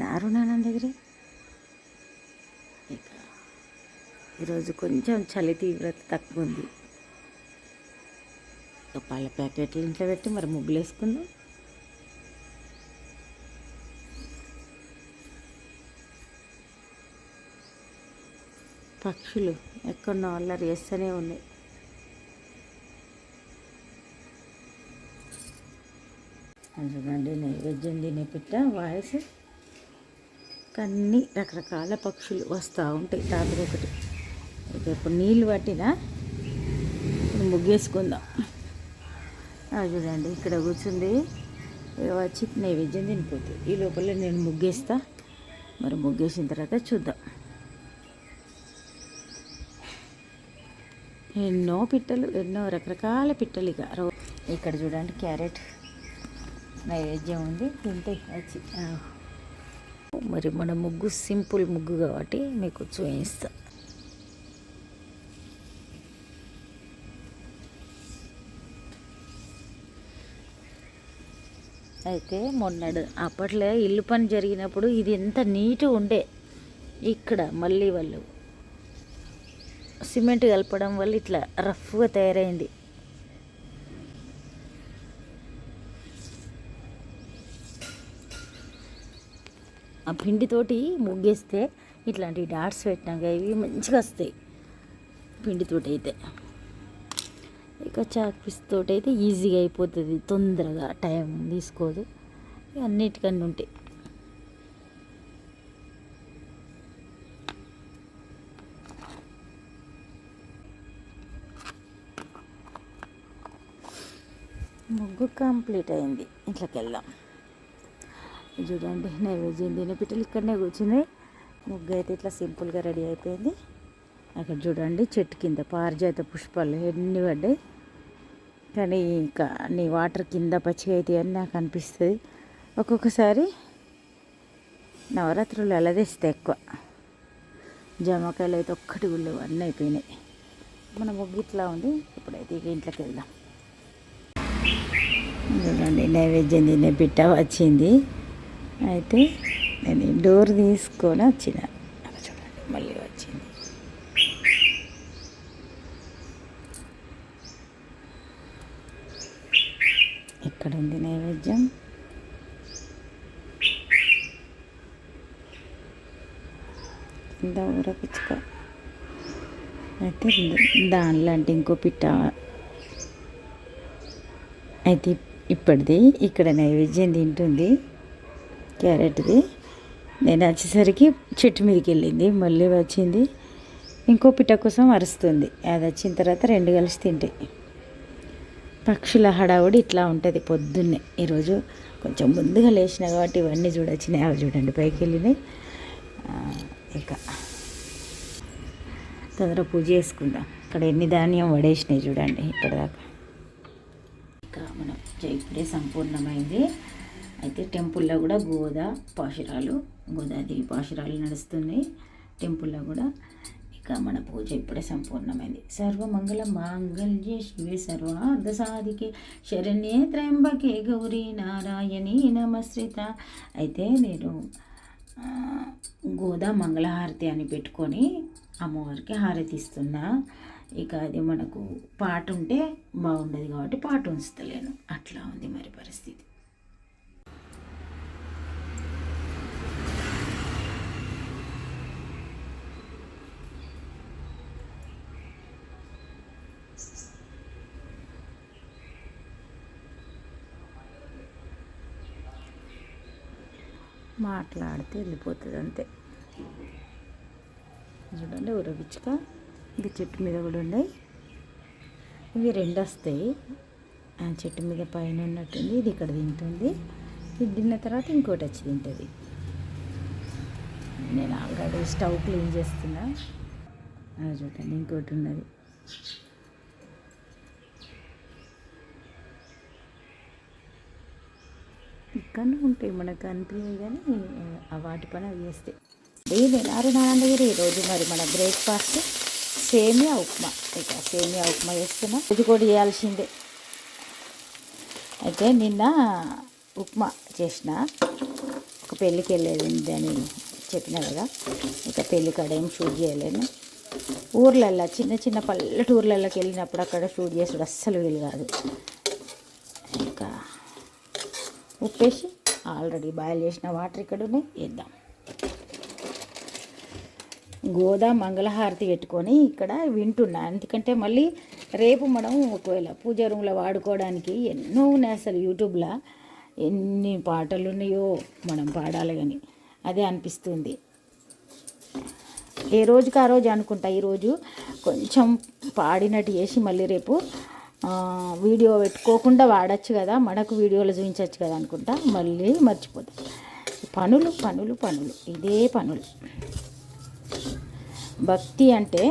నారున్నాను దగ్గర ఇక ఈరోజు కొంచెం చలి తీవ్రత తక్కువ ఉంది ఇక పాల ప్యాకెట్లు ఇంట్లో పెట్టి మరి ముగ్గులు వేసుకుందాం పక్షులు ఎక్కడో అల్లరి వేస్తూనే ఉన్నాయి. అందుకండి నైవేద్యం తినే పిట్ట వాయిస్. అన్ని రకరకాల పక్షులు వస్తూ ఉంటాయి. రాత్రి ఒకటి. ఇప్పుడు నీళ్ళు పట్టినా ఇప్పుడు ముగ్గేసుకుందాం. అది చూడండి ఇక్కడ కూర్చుంది. వచ్చి నైవేద్యం తినిపోతుంది ఈ లోపల నేను ముగ్గేస్తా. మరి ముగ్గేసిన తర్వాత చూద్దాం. ఎన్నో పిట్టలు ఎన్నో రకరకాల పిట్టలు ఇక. రో ఇక్కడ చూడండి క్యారెట్ నైవేద్యం ఉంది. తింటే వచ్చి మరి మన ముగ్గు సింపుల్ ముగ్గు కాబట్టి మీకు చూపిస్తా. అయితే మొన్నడు అప్పట్లో ఇల్లు పని జరిగినప్పుడు ఇది ఎంత నీట్గా ఉండే. ఇక్కడ మళ్ళీ వాళ్ళు సిమెంట్ కలపడం వల్ల ఇట్లా రఫ్గా తయారైంది. ఆ పిండితోటి ముగ్గేస్తే ఇట్లాంటి డాట్స్ పెట్టినాక ఇవి మంచిగా వస్తాయి. పిండితోటి అయితే ఇక చాక్పీస్ తోటి అయితే ఈజీగా అయిపోతుంది. తొందరగా టైం తీసుకోదు. ఇక అన్నిటికన్నా ఉంటాయి. ముగ్గు కంప్లీట్ అయింది. ఇంట్లోకి వెళ్దాం. చూడండి నైవేద్యం తిని పిట్టలు ఇక్కడనే కూర్చున్నాయి ముగ్గు అయితే ఇట్లా సింపుల్గా రెడీ అయిపోయింది. అక్కడ చూడండి చెట్టు కింద పారిజాత పుష్పాలు ఎన్ని పడ్డాయి. కానీ ఇంకా నీ వాటర్ కింద పచ్చిగా అయితే అని నాకు అనిపిస్తుంది. ఒక్కొక్కసారి నవరాత్రులు ఎలా తెస్తే ఎక్కువ. జామకాయలు అయితే ఒక్కటి గుళ్ళు అన్నీ అయిపోయినాయి. మన ముగ్గు ఇట్లా ఉంది ఇప్పుడైతే ఇక ఇంట్లోకి వెళ్దాం. చూడండి నైవేద్యం తినే బిట్ట వచ్చింది. అయితే నేను ఈ డోర్ తీసుకొని వచ్చిన. అక్కడ చూడండి మళ్ళీ వచ్చింది. ఇక్కడ ఉంది నైవేద్యం. కింద ఊర పిచ్చుక. అయితే దానిలాంటి అంటే ఇంకో పిట్ట. అయితే ఇప్పటిది ఇక్కడ నైవేద్యం తింటుంది. క్యారెట్ది. నేను వచ్చేసరికి చెట్టు మీదకి వెళ్ళింది. మళ్ళీ వచ్చింది. ఇంకో పిట్ట కోసం అరుస్తుంది. అది వచ్చిన తర్వాత రెండు కలిసి తింటాయి పక్షుల హడావుడి ఇట్లా ఉంటుంది పొద్దున్నే. ఈరోజు కొంచెం ముందుగా లేచిన కాబట్టి ఇవన్నీ చూడొచ్చినాయి. అవి చూడండి పైకి వెళ్ళినాయి. ఇక తొందర పూజ చేసుకుందాం. ఇక్కడ ఎన్ని ధాన్యం వడేసినాయి చూడండి ఇప్పటిదాకా. ఇక మన పూజ ఇప్పుడే సంపూర్ణమైంది. అయితే టెంపుల్లో కూడా గోదా పాశురాలు గోదాదేవి పాశురాలు నడుస్తున్నాయి. టెంపుల్లో కూడా ఇక మన పూజ ఇప్పుడే సంపూర్ణమైంది. సర్వమంగళ మాంగళ్య శివే సర్వార్థ సాధికే. శరణ్యే త్రయంబకే గౌరీ నారాయణి నమశ్రిత అయితే నేను గోదా మంగళహారతి అని పెట్టుకొని అమ్మవారికి హారతి ఇస్తున్నా ఇక అది మనకు పాట ఉంటే బాగుండదు కాబట్టి పాట ఉంచుతలేను అట్లా ఉంది మరి పరిస్థితి. మాట్లాడితే వెళ్ళిపోతుంది అంతే. చూడండి ఉరవిచ్చుక ఇంకా చెట్టు మీద కూడా ఉన్నాయి. ఇవి రెండు వస్తాయి. ఆ చెట్టు మీద పైన ఉన్నట్టుంది ఇది ఇక్కడ తింటుంది. ఇది తిన్న తర్వాత ఇంకోటి వచ్చి తింటుంది. నేను ఆల్రెడీ స్టవ్ క్లీన్ చేస్తున్నా. అది చూడండి ఇంకోటి ఉన్నది. ఇక్కడనే ఉంటాయి మనకు అనిపించాయి కానీ వాటి పని అవి చేస్తాయి ఇది నారాయణ దగ్గర ఈరోజు మరి మన బ్రేక్ఫాస్ట్ సేమియా ఉప్మా. ఇక సేమియా ఉప్మా చేస్తున్నా. ఇది కూడా చేయాల్సిందే. అయితే నిన్న ఉప్మా చేసిన. ఒక పెళ్ళికి వెళ్ళేది అని చెప్పిన కదా. ఇక పెళ్ళి కాడ ఏం షూట్ చేయలేను. ఊర్లల్లో చిన్న చిన్న పల్లెటూర్లలోకి వెళ్ళినప్పుడు అక్కడ షూట్ చేసుడు అస్సలు వీలు కాదు ఇంకా ఉప్పేసి ఆల్రెడీ బాయిల్ చేసిన వాటర్ ఇక్కడనే వేద్దాం. గోదా మంగళహారతి పెట్టుకొని ఇక్కడ వింటున్నా. ఎందుకంటే మళ్ళీ రేపు మనం ఒకవేళ పూజ రూమ్లో వాడుకోవడానికి ఎన్నో ఉన్నాయి అసలు యూట్యూబ్లో. ఎన్ని పాటలు ఉన్నాయో మనం పాడాలి కానీ అదే అనిపిస్తుంది. ఏ రోజుకి ఆ రోజు అనుకుంటా ఈరోజు కొంచెం పాడినట్టు చేసి మళ్ళీ రేపు వీడియో పెట్టుకోకుండా వాడచ్చు కదా మనకు వీడియోలు చూపించవచ్చు కదా అనుకుంటా మళ్ళీ మర్చిపోతాం. పనులు పనులు పనులు ఇదే పనులు. భక్తి అంటే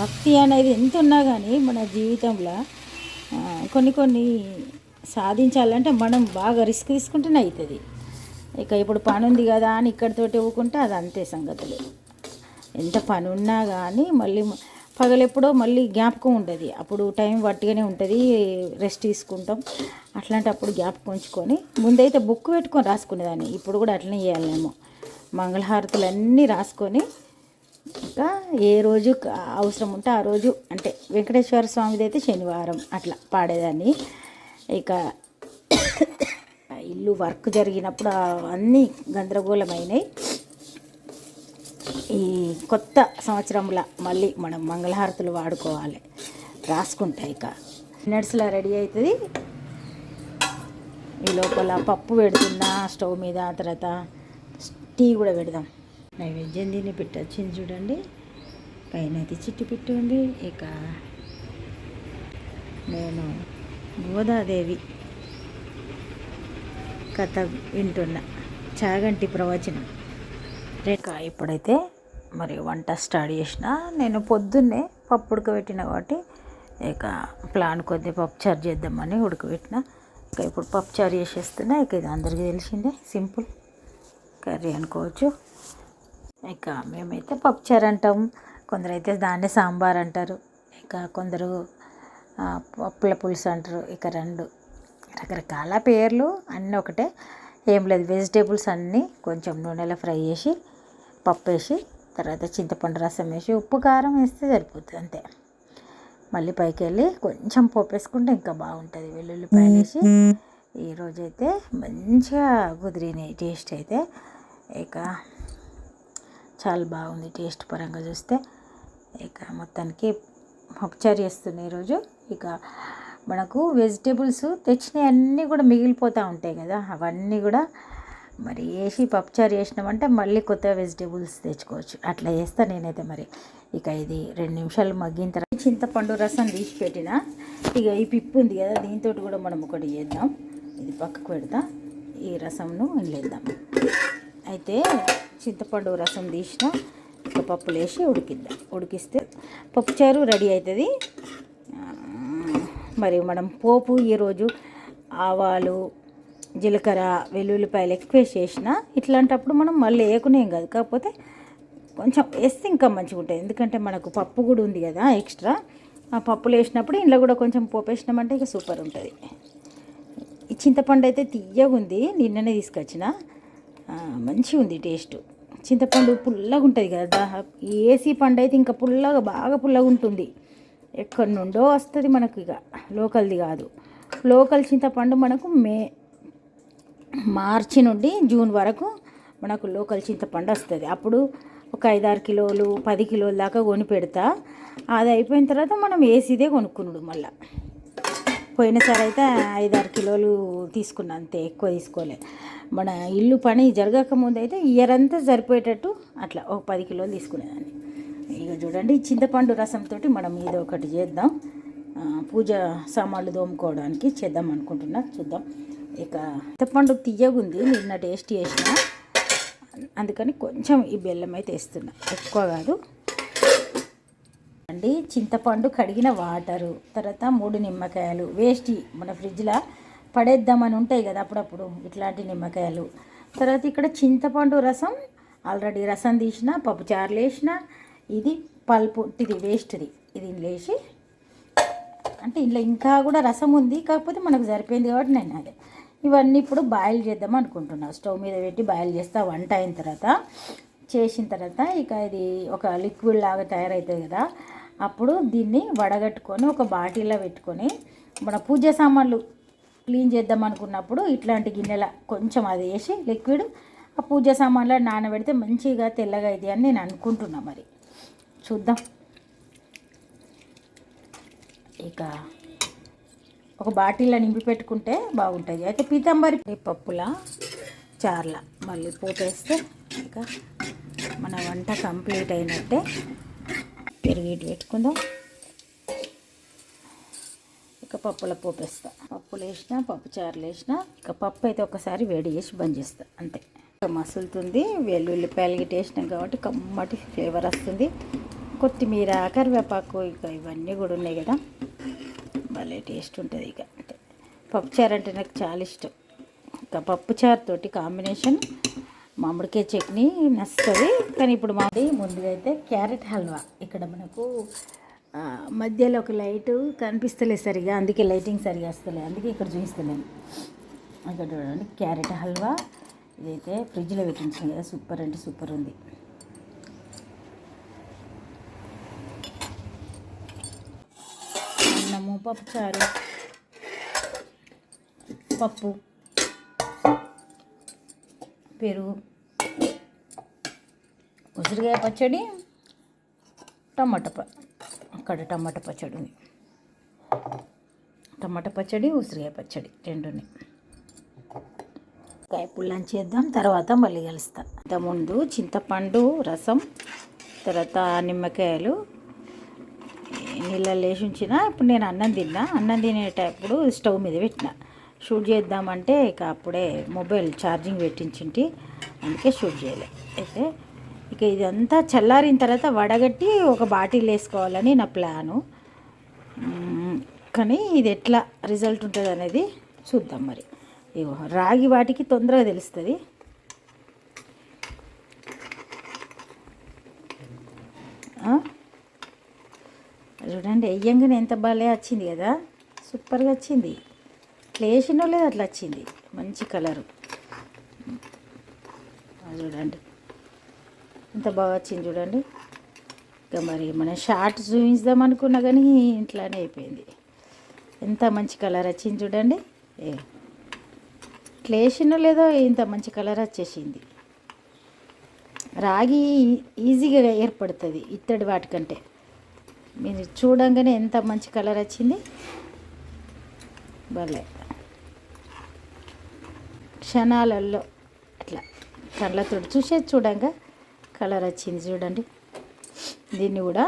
భక్తి అనేది ఎంత ఉన్నా కానీ మన జీవితంలో కొన్ని కొన్ని సాధించాలంటే మనం బాగా రిస్క్ తీసుకుంటేనే అవుతుంది ఇక ఇప్పుడు పని ఉంది కదా అని ఇక్కడితోటి ఇవ్వకుంటే అది అంతే సంగతులు. ఎంత పని ఉన్నా కానీ మళ్ళీ పగలెప్పుడో మళ్ళీ జ్ఞాపకం ఉంటుంది. అప్పుడు టైం వట్టిగానే ఉంటుంది. రెస్ట్ తీసుకుంటాం. అట్లాంటప్పుడు జ్ఞాపకం ఉంచుకొని ముందైతే బుక్ పెట్టుకొని రాసుకునేదాన్ని. ఇప్పుడు కూడా అట్లనే చేయాలేమో. మంగళహారతులు అన్నీ రాసుకొని ఇంకా ఏ రోజు అవసరం ఉంటే ఆ రోజు అంటే వెంకటేశ్వర స్వామిది అయితే శనివారం అట్లా పాడేదాన్ని. ఇక ఇల్లు వర్క్ జరిగినప్పుడు అన్నీ గందరగోళమైనాయి. కొత్త సంవత్సరంలో మళ్ళీ మనం మంగళహారతులు వాడుకోవాలి. రాసుకుంటా ఇక. నట్స్లా రెడీ అవుతుంది. ఈ లోపల పప్పు పెడుతున్నా స్టవ్ మీద తర్వాత టీ కూడా పెడదాం. నైవేద్యం దీన్ని పెట్టొచ్చింది చూడండి. పైన అయితే చిట్టి పిట్టు ఉంది. ఇక నేను గోదాదేవి కథ వింటున్నా. చాగంటి ప్రవచనం. రేఖ ఇప్పుడైతే మరి వంట స్టార్ట్ చేసిన నేను పొద్దున్నే పప్పు ఉడకబెట్టిన కాబట్టి ఇక ప్లాన్ కొద్దిగా పప్పు చారు చేద్దామని ఉడకబెట్టిన. ఇక ఇప్పుడు పప్పు చారు చేసేస్తున్నా ఇక ఇది అందరికీ తెలిసిందే సింపుల్ కర్రీ అనుకోవచ్చు. ఇక మేమైతే పప్పు చారు అంటాం కొందరు అయితే దాన్ని సాంబార్ అంటారు ఇక కొందరు పప్పుల పులుసు అంటారు ఇక రెండు. రకరకాల పేర్లు అన్నీ ఒకటే. ఏం లేదు వెజిటేబుల్స్ అన్నీ కొంచెం నూనెలో ఫ్రై చేసి పప్పు వేసి తర్వాత చింతపండు రసం వేసి ఉప్పు కారం వేస్తే సరిపోతుంది అంతే. మళ్ళీ పైకి వెళ్ళి కొంచెం పోపు వేసుకుంటే ఇంకా బాగుంటుంది. వెల్లుల్లిపాయలు వేసి ఈరోజైతే మంచిగా కుదిరినాయి టేస్ట్ అయితే ఇక చాలా బాగుంది టేస్ట్ పరంగా చూస్తే. ఇక మొత్తానికి పప్పుచారు చేస్తున్నాయి ఈరోజు. ఇక మనకు వెజిటేబుల్స్ తెచ్చినవి అన్నీ కూడా మిగిలిపోతూ ఉంటాయి కదా అవన్నీ కూడా మరి వేసి పప్పుచారు చేసినామంటే మళ్ళీ కొత్త వెజిటేబుల్స్ తెచ్చుకోవచ్చు. అట్లా చేస్తా నేనైతే మరి. ఇక ఇది రెండు నిమిషాలు మగ్గిన తర్వాత చింతపండు రసం తీసి పెట్టిన. ఇక ఈ పిప్పు ఉంది కదా దీంతో కూడా మనం ఒకటి చేద్దాం. ఇది పక్కకు పెడదాం ఈ రసంను వెళ్ళేద్దాం అయితే చింతపండు రసం తీసిన ఇక పప్పులు వేసి ఉడికిద్దాం. ఉడికిస్తే పప్పుచారు రెడీ అవుతుంది. మరి మనం పోపు ఈరోజు ఆవాలు జీలకర్ర వెల్లుల్లిపాయలు ఎక్కువ వేసి చేసిన ఇట్లాంటప్పుడు మనం మళ్ళీ వేయకునేం కాదు. కాకపోతే కొంచెం వేస్తే ఇంకా మంచిగా ఉంటుంది. ఎందుకంటే మనకు పప్పు కూడా ఉంది కదా ఎక్స్ట్రా. ఆ పప్పులు వేసినప్పుడు ఇంట్లో కూడా కొంచెం పోపు వేసినామంటే ఇక సూపర్ ఉంటుంది. ఈ చింతపండు అయితే తీయగా ఉంది. నిన్ననే తీసుకొచ్చిన. మంచిగా ఉంది టేస్ట్. చింతపండు పుల్లగా ఉంటుంది కదా. ఏసీ పండు అయితే ఇంకా పుల్లగా బాగా పుల్లగా ఉంటుంది. ఎక్కడి నుండో వస్తుంది మనకు ఇక. లోకల్ది కాదు. లోకల్ చింతపండు మనకు మే మార్చి నుండి జూన్ వరకు మనకు లోకల్ చింతపండు వస్తుంది. అప్పుడు ఒక ఐదారు కిలోలు పది కిలోల దాకా కొని పెడతా. అది అయిపోయిన తర్వాత మనం ఏసీదే కొనుక్కున్నాడు మళ్ళీ. పోయినసారి అయితే ఐదారు కిలోలు తీసుకున్నా అంతే ఎక్కువ తీసుకోలే. మన ఇల్లు పని జరగక ముందు అయితే ఇయర్ అంతా సరిపోయేటట్టు అట్లా ఒక పది కిలోలు తీసుకునేదాన్ని. ఇక చూడండి చింతపండు రసంతో మనం ఇది ఒకటి చేద్దాం. పూజ సామాన్లు తోముకోవడానికి చేద్దాం అనుకుంటున్నా. చూద్దాం. ఇక చింతపండు తీయగుంది నిన్న టేస్ట్ చేసిన. అందుకని కొంచెం ఈ బెల్లం అయితే వేస్తున్నా. ఎక్కువ కాదు. అండి చింతపండు కడిగిన వాటరు తర్వాత మూడు నిమ్మకాయలు. వేస్ట్ మన ఫ్రిడ్జ్లో పడేద్దామని ఉంటాయి కదా అప్పుడప్పుడు ఇట్లాంటి నిమ్మకాయలు. తర్వాత ఇక్కడ చింతపండు రసం ఆల్రెడీ రసం తీసిన పప్పు చారులు వేసిన ఇది పల్పు ఇది వేస్ట్ది. ఇది లేచి అంటే ఇంట్లో ఇంకా కూడా రసం ఉంది కాకపోతే మనకు సరిపోయింది కాబట్టి నేను అదే. ఇవన్నీ ఇప్పుడు బాయిల్ చేద్దాం అనుకుంటున్నాను స్టవ్ మీద పెట్టి బాయిల్ చేస్తా. వంట అయిన తర్వాత చేసిన తర్వాత ఇక ఇది ఒక లిక్విడ్ లాగా తయారవుతుంది కదా అప్పుడు దీన్ని వడగట్టుకొని ఒక బాటిల్లో పెట్టుకొని మన పూజ సామాన్లు క్లీన్ చేద్దాం అనుకున్నప్పుడు ఇట్లాంటి గిన్నెల కొంచెం అది వేసి లిక్విడ్ ఆ పూజ సామాన్లో నానబెడితే మంచిగా తెల్లగా ఇది అని నేను అనుకుంటున్నా మరి. చూద్దాం. ఇక ఒక బాటిల్లో నింపి పెట్టుకుంటే బాగుంటుంది. అయితే పీతాంబరి పప్పుల చార్ల మళ్ళీ పోపేస్తే ఇక మన వంట కంప్లీట్ అయినట్టే పెరిగిటి పెట్టుకుందాం. ఇక పప్పుల పోపేస్తా. పప్పులు వేసిన పప్పు చారులు వేసిన ఇక పప్పు అయితే ఒకసారి వేడి చేసి బంద్ చేస్తా. అంతే. ఇక మసులుతుంది. వెల్లుల్లిపాయలు గిట్ట వేసినాం కాబట్టి కమ్మటి ఫ్లేవర్ వస్తుంది. కొత్తిమీర కరివేపాకు ఇక ఇవన్నీ కూడా ఉన్నాయి కదా. భలే టేస్ట్ ఉంటుంది ఇక. అంటే పప్పుచారు అంటే నాకు చాలా ఇష్టం. ఇంకా పప్పుచారుతోటి కాంబినేషన్ మామిడికాయ చట్నీ నచ్చుతుంది. కానీ ఇప్పుడు మాది ముందుగా అయితే క్యారెట్ హల్వా. ఇక్కడ మనకు మధ్యలో ఒక లైట్ కనిపిస్తలేదు సరిగా. అందుకే లైటింగ్ సరిగా వస్తలేదు. అందుకే ఇక్కడ చూపిస్తలేను ఇక్కడ చూడండి క్యారెట్ హల్వా. ఇదైతే ఫ్రిడ్జ్లో పెట్టించాను కదా సూపర్ అంటే సూపర్ ఉంది. అన్నము పప్పు. చారు పప్పు పెరుగు. ఉసిరికాయ పచ్చడి. టమాటా ప అక్కడ టమాటా పచ్చడి ఉంది. టమాటా పచ్చడి ఉసిరికాయ పచ్చడి రెండుని కాయపుల్ల చేద్దాం తర్వాత మళ్ళీ కలుస్తా. ఇంతకుముందు చింతపండు రసం తర్వాత నిమ్మకాయలు నీళ్ళలో వేసి ఉంచిన. ఇప్పుడు నేను అన్నం తిన్నా. అన్నం తినేటప్పుడు స్టవ్ మీద పెట్టిన. షూట్ చేద్దామంటే ఇక అప్పుడే మొబైల్ ఛార్జింగ్ పెట్టించింటి. అందుకే షూట్ చేయలే. అయితే ఇక ఇదంతా చల్లారిన తర్వాత వడగట్టి ఒక బాటిల్ వేసుకోవాలని నా ప్లాను. కానీ ఇది ఎట్లా రిజల్ట్ ఉంటుంది అనేది చూద్దాం మరి. ఇగో రాగి వాటికి తొందరగా తెలుస్తుంది. Huh? చూడండి వెయ్యంగానే ఎంత బాగా వచ్చింది కదా. సూపర్గా వచ్చింది. ఇట్లా వేసినో లేదు అట్లా వచ్చింది. మంచి కలరు. చూడండి. ఎంత బాగా వచ్చింది చూడండి. ఇక మరి మనం షార్ట్ చూపించుదాం అనుకున్నా కానీ ఇంట్లోనే అయిపోయింది. ఎంత మంచి కలర్ వచ్చింది చూడండి. ఏ ఇట్లా వేసినో లేదో ఇంత మంచి కలర్ వచ్చేసింది. రాగి ఈజీగా ఏర్పడుతుంది ఇత్తడి వాటికంటే మీరు చూడంగానే ఎంత మంచి కలర్ వచ్చింది. భలే. క్షణాలలో అట్లా కళ్ళతో చూసేది చూడంగా కలర్ వచ్చింది చూడండి. దీన్ని కూడా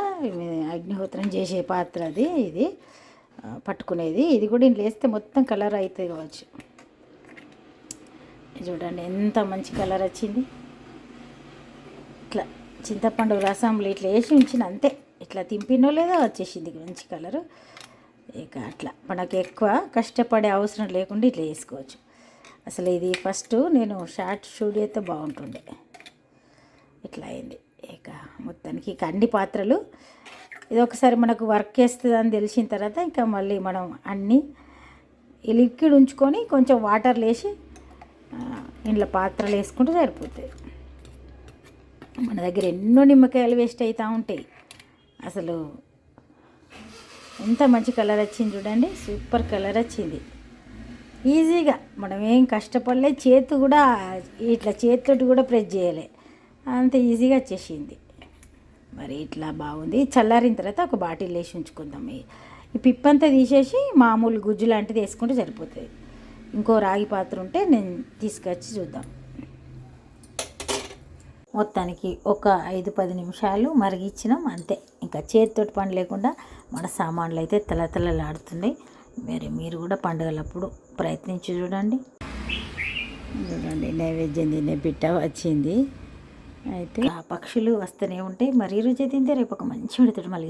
అగ్నిహోత్రం చేసే పాత్ర అది ఇది పట్టుకునేది. ఇది కూడా ఇంట్లో వేస్తే మొత్తం కలర్ అవుతుంది కావచ్చు. చూడండి ఎంత మంచి కలర్ వచ్చింది. ఇట్లా చింతపండు రసంలో ఇట్లా వేసి ఉంచిన అంతే. ఇట్లా తింపినో లేదో వచ్చేసింది మంచి కలరు. ఇక అట్లా మనకు ఎక్కువ కష్టపడే అవసరం లేకుండా ఇట్లా వేసుకోవచ్చు అసలు ఇది ఫస్ట్ నేను షార్ట్ షూట్ అయితే బాగుంటుండే. ఇట్లా అయింది. ఇక మొత్తానికి ఇక అన్ని పాత్రలు ఇది ఒకసారి మనకు వర్క్ చేస్తుంది అని తెలిసిన తర్వాత ఇంకా మళ్ళీ మనం అన్నీ ఈ లిక్విడ్ ఉంచుకొని కొంచెం వాటర్ లేసి ఇంట్లో పాత్రలు వేసుకుంటే సరిపోతుంది మన దగ్గర ఎన్నో నిమ్మకాయలు వేస్ట్ అవుతూ ఉంటాయి. అసలు ఎంత మంచి కలర్ వచ్చింది చూడండి. సూపర్ కలర్ వచ్చింది. ఈజీగా మనం ఏం కష్టపడలే చేతి కూడా ఇట్లా చేతితోటి కూడా ప్రెస్ చేయలే. అంత ఈజీగా వచ్చేసింది. మరి ఇట్లా బాగుంది. చల్లారిన తర్వాత ఒక బాటిల్ వేసి ఉంచుకుందాం. ఈ ఈ పిప్పంతా తీసేసి మామూలు గుజ్జు లాంటిది వేసుకుంటే సరిపోతుంది. ఇంకో రాగి పాత్ర ఉంటే నేను తీసుకొచ్చి చూద్దాం. మొత్తానికి ఒక ఐదు పది నిమిషాలు మరిగించినాం అంతే. ఇంకా చేతితోటి పని లేకుండా మన సామాన్లు అయితే తలతలలాడుతున్నాయి మరి మీరు కూడా పండుగలప్పుడు ప్రయత్నించి చూడండి. చూడండి నైవేద్యం తినే బిడ్డ వచ్చింది. అయితే ఆ పక్షులు వస్తూనే ఉంటాయి. మరి రుచి అయితే తింటే రేపు ఒక మంచి విడతాడు మళ్ళీ